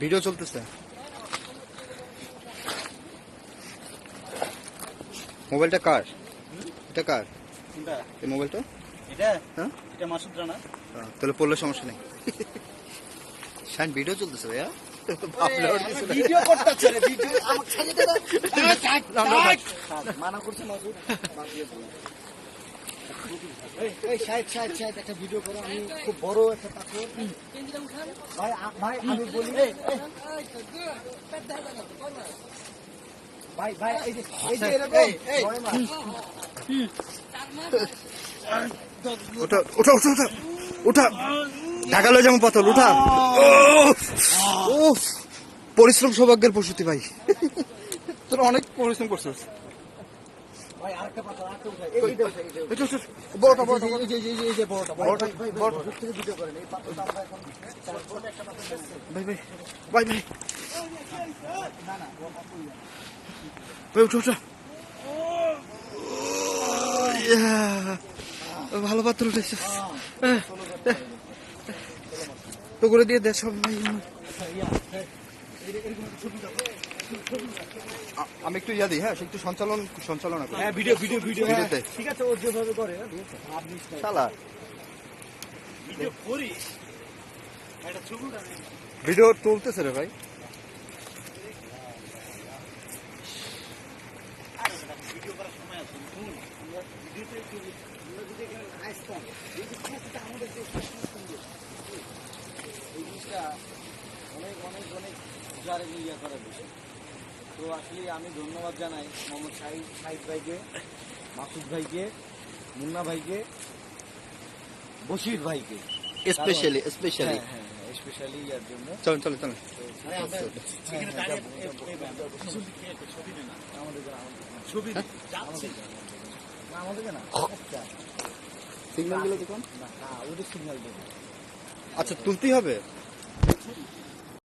Video চলতেছে। মোবাইলটা কার? এটা কার? এই মোবাইলটা? এটা? হ্যাঁ? এটা মাসুদ রানা তাহলে পড়লে সমস্যা নেই। ভিডিও চলতেছে ভাইয়া। ভিডিও করতেছে রে ভিডিও মানা করছে মাসুদ। এই এই সাইড সাইড সাইড একটা ভিডিও করো আমি খুব বড় একটা পাথর। ভাই ভাই আমি বলি এই, এই। ভাই ভাই এই যে এই যে এরকম ওঠা ওঠা ওঠা ওঠা ওঠা ঢাকা লয়ে যেমন পাথর উঠা। ও পরিশ্রম সৌভাগ্যের প্রসূতি ভাই। তোরা অনেক পরিশ্রম করছিস। ভালো পাত্র উঠেছে তো করে দিয়ে দে সব ভাই আমি একটু ইয়া দিই হ্যাঁ একটু সঞ্চালন সঞ্চালনা করি হ্যাঁ ভিডিও ভিডিও ভিডিও হ্যাঁ। ভিডিওতে। ঠিক আছে ও যেভাবে করে হ্যাঁ। শালা ভিডিও করি এটা ছবি ভিডিও তুলতেছে রে ভাই ভিডিও অনেক অনেক অনেক যারে ইয়ে করার বিষয় তো আসলে আমি ধন্যবাদ জানাই মোহাম্মদ শাহিদ শাহিদ ভাইকে মাসুদ ভাইকে মুন্না ভাইকে বশির ভাইকে। স্পেশালি স্পেশালি স্পেশালি ইয়ার জন্য। চলেন চলেন চলেন। ছবি না। আমাদের না আচ্ছা। সিগন্যালগুলো দেখুন। না ওদের সিগন্যাল দেবে। আচ্ছা তুলতেই হবে?